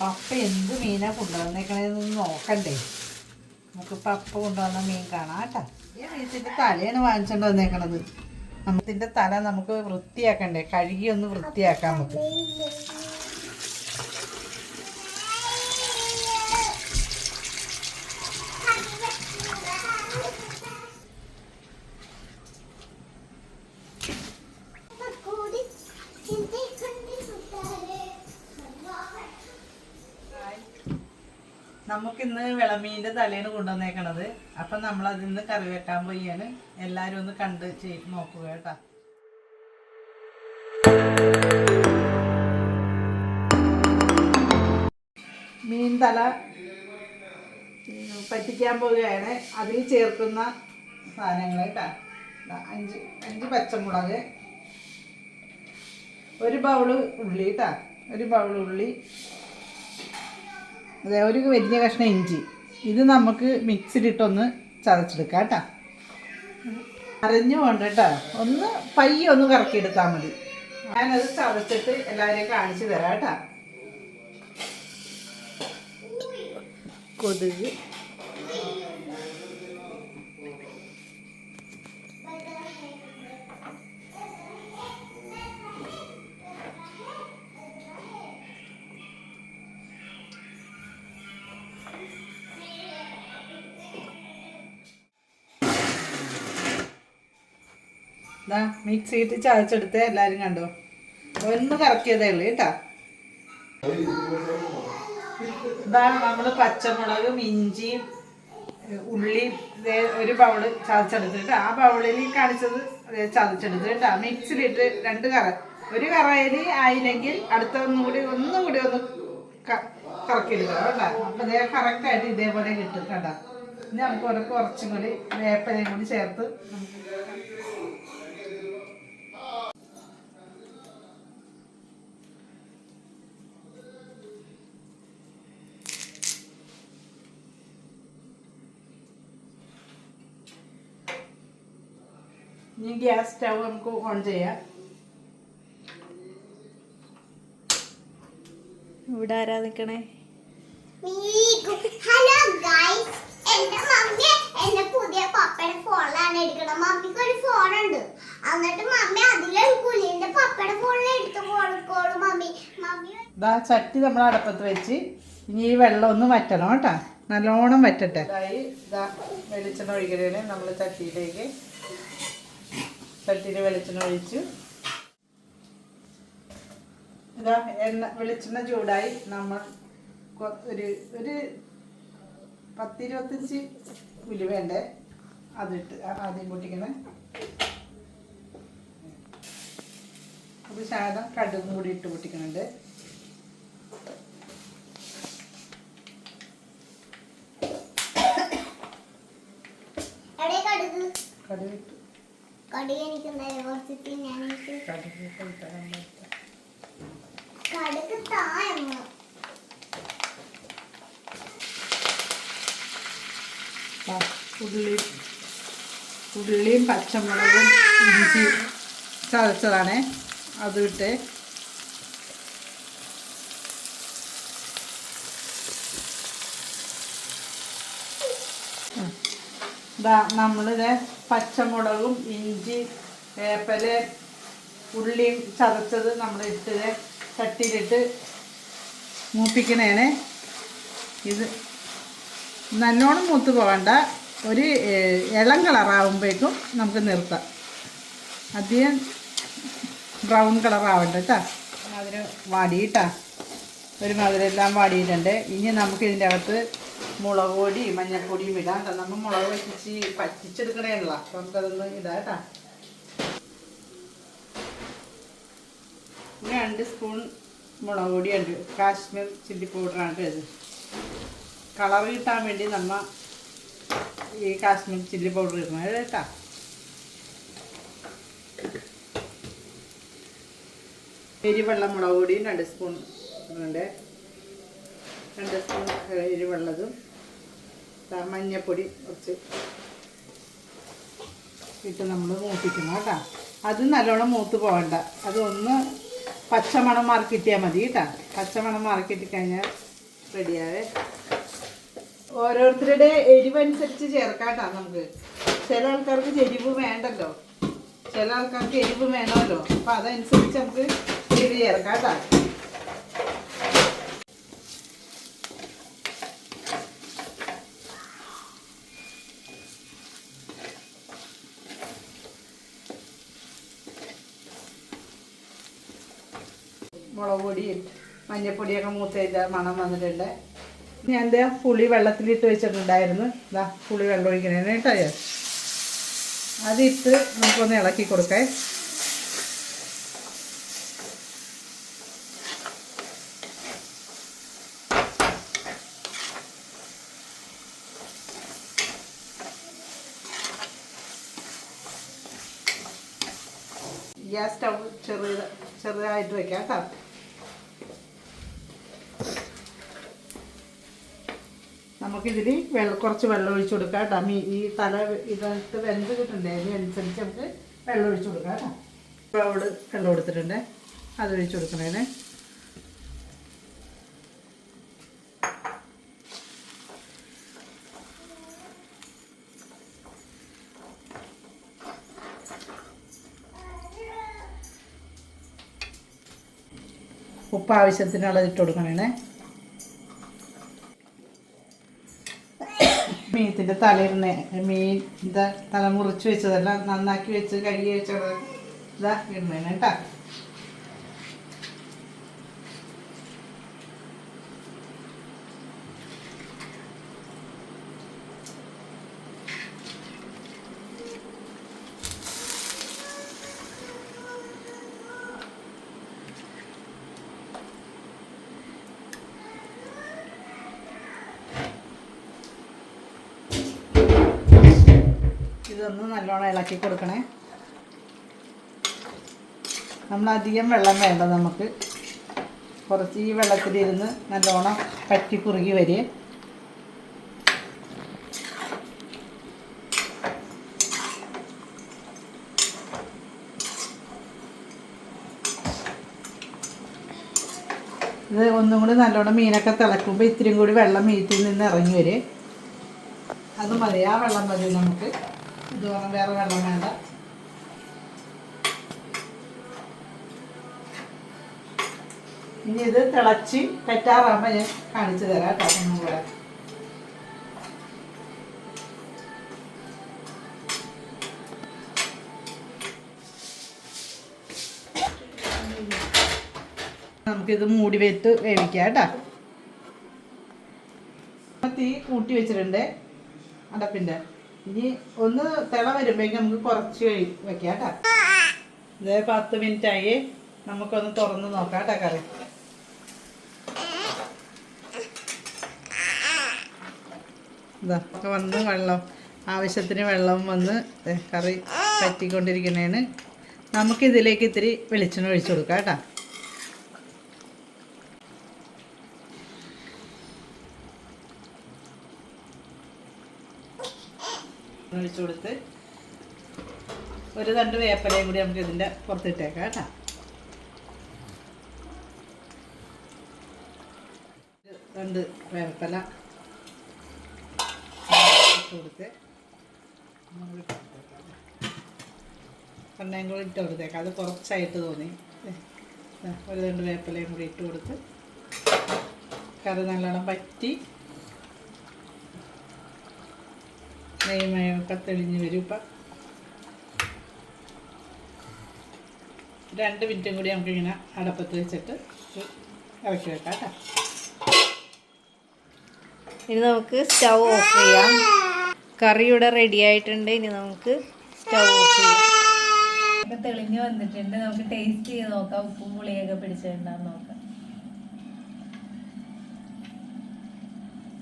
പപ്പ എന്ത് മീനാ കൊണ്ടുവന്നേക്കണേന്ന് നോക്കണ്ടേ. നമുക്ക് പപ്പ കൊണ്ടുവന്ന മീൻ കാണാം കേട്ടാ. ഈ മീനത്തിന്റെ തലയാണ് വാങ്ങിച്ചോണ്ട് വന്നേക്കണത്. നമ്മത്തിന്റെ തല നമുക്ക് വൃത്തിയാക്കണ്ടേ? കഴുകി ഒന്ന് വൃത്തിയാക്കാം നമുക്ക്. നമുക്കിന്ന് വിളമീന്റെ തലേന്ന് കൊണ്ടുവന്നേക്കണത്. അപ്പം നമ്മൾ അതിന്ന് കറി വെക്കാൻ പോയാണ് എല്ലാവരും ഒന്ന് കണ്ട് ചെയ് നോക്കുക കേട്ടാ. മീൻ തല പറ്റിക്കാൻ പോവുകയാണ്. അതിൽ ചേർക്കുന്ന സാധനങ്ങൾ കേട്ടാ. അഞ്ച് അഞ്ച് പച്ചമുളക് ഒരു ബൗൾ ഉള്ളി കേട്ടാ. ഒരു ബൗൾ ഉള്ളി അതെ ഒരു വലിയ കഷ്ണം ഇഞ്ചി. ഇത് നമുക്ക് മിക്സിയിലിട്ടൊന്ന് ചതച്ചെടുക്കാം കേട്ടോ. അരഞ്ഞു പോണ്ട കേട്ടോ. ഒന്ന് പയ്യെ ഒന്ന് കറക്കിയെടുത്താൽ മതി. ഞാനത് ചതച്ചിട്ട് എല്ലാവരെയും കാണിച്ചു തരാം കേട്ടോ. കൊതുക്. ഇതാ മിക്സിയിട്ട് ചതച്ചെടുത്ത് എല്ലാവരും കണ്ടോ? ഒന്ന് കറക്കിയതേ ഉള്ളൂ കേട്ടോ. ഇതാ നമ്മൾ പച്ചമുളകും ഇഞ്ചിയും ഉള്ളി ഒരു ബൗൾ ചതച്ചെടുത്തിട്ട് ആ ബൗളിൽ കാണിച്ചത് ദേ ചതച്ചെടുത്ത് കേട്ടോ. മിക്സിലിട്ട് രണ്ട് കറ ഒരു കറയിൽ ആയില്ലെങ്കിൽ അടുത്ത ഒന്നും കൂടി ഒന്നും കൂടി ഒന്ന് ക- കറക്കിയെടുക്കുക കേട്ടാ. അപ്പം ഇതേ കറക്റ്റായിട്ട് ഇതേപോലെ കിട്ടും കേട്ടോ. ഇനി നമുക്ക് കുറച്ചും കൂടി വേപ്പനയും കൂടി ചേർത്ത് നമുക്ക് ഇനി ഗ്യാസ് സ്റ്റൗ നമുക്ക് ഓൺ ചെയ്യാം. ഇവിടെ ആരാ നിൽക്കണേ ഹലോ ഗൈസ് എന്റെ മമ്മി എന്റെ പുതിയ പപ്പയുടെ ഫോണിലാണ് എടുക്കണം മമ്മിക്ക് ഒരു ഫോൺ ഉണ്ട് എന്നിട്ട് മമ്മി അതിലെടുക്കൂല എന്റെ പപ്പയുടെ ഫോണിൽ എടുത്ത് കൊടുക്കോളൂ മമ്മി. മമ്മി ഇതാ ചട്ടി നമ്മൾ അടപ്പത്ത് വെച്ച്. ഇനി ഈ വെള്ളം ഒന്ന് വറ്റണം കേട്ടാ. നല്ലോണം വറ്റട്ടെ. ഇതായി. ഇതാ വെളിച്ചെണ്ണ ഒഴിക്കണേ നമ്മൾ ചട്ടിയിലേക്ക് ചട്ടിയിൽ വെളിച്ചെണ്ണ ഒഴിച്ചു. ഇതാ എണ്ണ വെളിച്ചെണ്ണ ചൂടായി. നമ്മൾ ഒരു ഒരു പത്തിരുപത്തഞ്ച് ഉലുവേണ്ടേ അതിട്ട് ആദ്യം പൊട്ടിക്കണേ. ഒരു ശാതം കടുകും കൂടി ഇട്ട് പൊട്ടിക്കണുണ്ട്. എവിടെ ഉള്ളി ഉള്ളിയും പച്ചമുളകും ഇഞ്ചി ചതച്ചതാണേ. അത് നമ്മളിത് പച്ചമുളകും ഇഞ്ചി വേപ്പൽ ഉള്ളിയും ചതച്ചത് നമ്മൾ ഇട്ടത് ചട്ടിയിലിട്ട് മൂപ്പിക്കണേനെ ഇത് നല്ലോണം മൂത്ത് പോകണ്ട ഒരു ഇളം കളറാവുമ്പോഴേക്കും നമുക്ക് നിർത്താം. അധികം ബ്രൗൺ കളറാവണ്ട കേട്ടോ അതിന് വാടിയിട്ടാ. ഒരു മധുരെല്ലാം വാടിയിട്ടുണ്ട്. ഇനി നമുക്ക് ഇതിന്റെ അകത്ത് മുളക് പൊടി മഞ്ഞൾപ്പൊടിയും ഇടാം നമ്മൾ മുളക് വറ്റിച്ച് പറ്റിച്ചെടുക്കണേനുള്ള അപ്പം നമുക്കതൊന്ന് ഇടാം കേട്ടോ രണ്ട് സ്പൂൺ മുളക് പൊടിയുണ്ട് കാശ്മീർ ചില്ലി പൗഡറാണ് ഇത് കളർ കിട്ടാൻ വേണ്ടി നമ്മ ഈ കാശ്മീർ ചില്ലി പൗഡർ ഇടണം. കേട്ടാ എരിവെള്ള മുളക് പൊടിയും രണ്ട് സ്പൂൺ ഉണ്ട് രണ്ട് സ്പൂൺ എരിവെള്ളതും മഞ്ഞപ്പൊടി കുറച്ച് ഇട്ട് നമ്മൾ മൂപ്പിക്കണം കേട്ടോ. അത് നല്ലോണം മൂത്ത് പോകണ്ട. അത് ഒന്ന് പച്ചമണം മാർക്കിട്ടിയാൽ കിട്ടിയാൽ മതി കേട്ടോ. പച്ചമണം മാറി കഴിഞ്ഞാൽ റെഡിയാവേ ഓരോരുത്തരുടെ എരിവനുസരിച്ച് ചേർക്കാട്ടാ നമുക്ക്. ചില ആൾക്കാർക്ക് എരിവ് വേണ്ടല്ലോ. ചില ആൾക്കാർക്ക് എരിവ് വേണമല്ലോ. അപ്പം അതനുസരിച്ച് നമുക്ക് എരിവ് ചേർക്കാട്ടാ മുളക് പൊടിയും മഞ്ഞപ്പൊടിയൊക്കെ മൂത്തതിന്റെ മണം വന്നിട്ടുണ്ട്. ഞാൻ എന്താ? പുളി വെള്ളത്തിലിട്ട് വെച്ചിട്ടുണ്ടായിരുന്നു. ഇതാ പുളി വെള്ളം ഒഴിക്കണേ കേട്ടോ ഞാൻ അതിട്ട് നമുക്കൊന്ന് ഇളക്കി കൊടുക്കേ. ഗ്യാസ് സ്റ്റൗ ചെറിയ ചെറുതായിട്ട് വെക്കാം കേട്ടോ. നമുക്കിതിൽ വെള്ളം കുറച്ച് വെള്ളം ഒഴിച്ചു കൊടുക്കാം കേട്ടോ. മീ ഈ തല ഇതായിട്ട് വെന്ത് കിട്ടണ്ടേ? അതിനനുസരിച്ച് നമുക്ക് വെള്ളം ഒഴിച്ചു കൊടുക്കാം കേട്ടോ. അവിടെ വെള്ളം കൊടുത്തിട്ടുണ്ട്. അത് ഒഴിച്ചു കൊടുക്കണേനെ. ഉപ്പ് ആവശ്യത്തിനുള്ളത് ഇട്ട് കൊടുക്കണേ മീനത്തിന്റെ തലയിരുന്നേ മീൻ ഇതാ തല മുറിച്ച് വെച്ചതല്ല നന്നാക്കി വെച്ച് കഴുകി വെച്ചത് ഇതാ ഇടുന്നേനെ കേട്ടാ. നല്ലോണം ഇളക്കി കൊടുക്കണേ. നമ്മളധികം വെള്ളം വേണ്ട നമുക്ക്. കുറച്ച് ഈ വെള്ളത്തിലിരുന്ന് നല്ലോണം പറ്റി കുറുകി വരെ. ഇത് ഒന്നും കൂടി നല്ലോണം മീനൊക്കെ തിളക്കുമ്പോൾ ഇത്തിരിയും കൂടി വെള്ളം മീറ്റിൽ നിന്ന് ഇറങ്ങി വരും. അത് മതി ആ വെള്ളം മതി നമുക്ക്. ഇത് പറഞ്ഞാൽ വേറെ വെള്ളം വേണ്ട. ഇനി ഇത് തിളച്ച് തെറ്റാറാകുമ്പോൾ ഞാൻ കാണിച്ചു തരാം കേട്ടോ ഒന്നും കൂടെ നമുക്കിത് മൂടി വെച്ച് വേവിക്കാം കേട്ടോ. തീ കൂട്ടി വെച്ചിട്ടുണ്ട് അടപ്പിന്റെ. ഇനി ഒന്ന് തിള വരുമ്പോഴേക്കും നമുക്ക് കുറച്ച് കഴി വെക്കാം കേട്ടോ. ഇത് പത്ത് മിനിറ്റ് ആയി നമുക്കൊന്ന് തുറന്ന് നോക്കാം കേട്ടോ കറി. ഇതാ വന്ന് വെള്ളം ആവശ്യത്തിന് വെള്ളം വന്ന് കറി പറ്റിക്കൊണ്ടിരിക്കുന്നതാണ് നമുക്കിതിലേക്ക് ഇത്തിരി വെളിച്ചെണ്ണ ഒഴിച്ചു കൊടുക്കാം കേട്ടോ. ഒഴിച്ചു കൊടുത്ത് ഒരു തണ്ട് വേപ്പലയും കൂടി നമുക്ക് ഇതിന്റെ പുറത്തിട്ടേക്കാം കേട്ടോ. രണ്ട് വേപ്പല ഇട്ട് കൊടുത്ത് എണ്ണയും കൂടി ഇട്ട് കൊടുത്തേക്കാം. അത് കുറച്ചായിട്ട് തോന്നി. ഒരു രണ്ട് വേപ്പലയും കൂടി ഇട്ട് കൊടുത്ത് കറി നല്ലോണം പറ്റി നെയ്മയമൊക്കെ തെളിഞ്ഞ് വരും ഇപ്പം രണ്ട് മിനിറ്റും കൂടി നമുക്കിങ്ങനെ അടപ്പത്ത് വെച്ചിട്ട് ഇറക്കി വെക്കാം കേട്ടോ. ഇനി നമുക്ക് സ്റ്റൗ ഓഫ് ചെയ്യാം. കറിയുടെ റെഡി ആയിട്ടുണ്ട്. ഇനി നമുക്ക് സ്റ്റൗ ഓഫ് ചെയ്യാം. ഇപ്പൊ തെളിഞ്ഞു വന്നിട്ടുണ്ട്. നമുക്ക് ടേസ്റ്റ് ചെയ്ത് നോക്കാം. ഉപ്പും പുളിയൊക്കെ പിടിച്ചിട്ടുണ്ടാന്ന് നോക്കാം.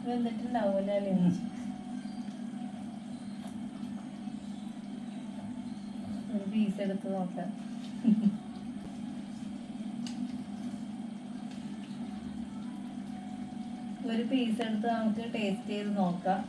വെന്തിട്ടുണ്ടാവൂല അല്ലേ പീസ് എടുത്ത് നോക്കാം. ഒരു പീസ് എടുത്ത് നമുക്ക് ടേസ്റ്റ് ചെയ്ത് നോക്കാം.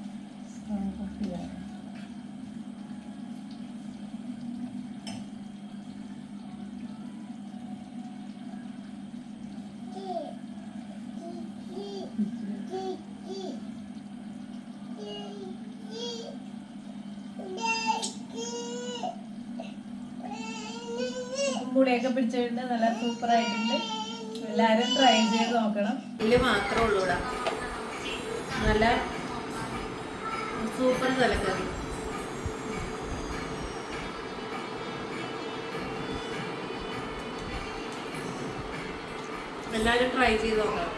പുളിയൊക്കെ പിടിച്ചിട്ടുണ്ട്. നല്ല സൂപ്പർ ആയിട്ടുണ്ട് എല്ലാരും ട്രൈ ചെയ്ത് നോക്കണം. ഇല്ല മാത്രമേ ഉള്ളൂ നല്ല സൂപ്പർ തലക്കറി എല്ലാവരും ട്രൈ ചെയ്ത് നോക്കണം.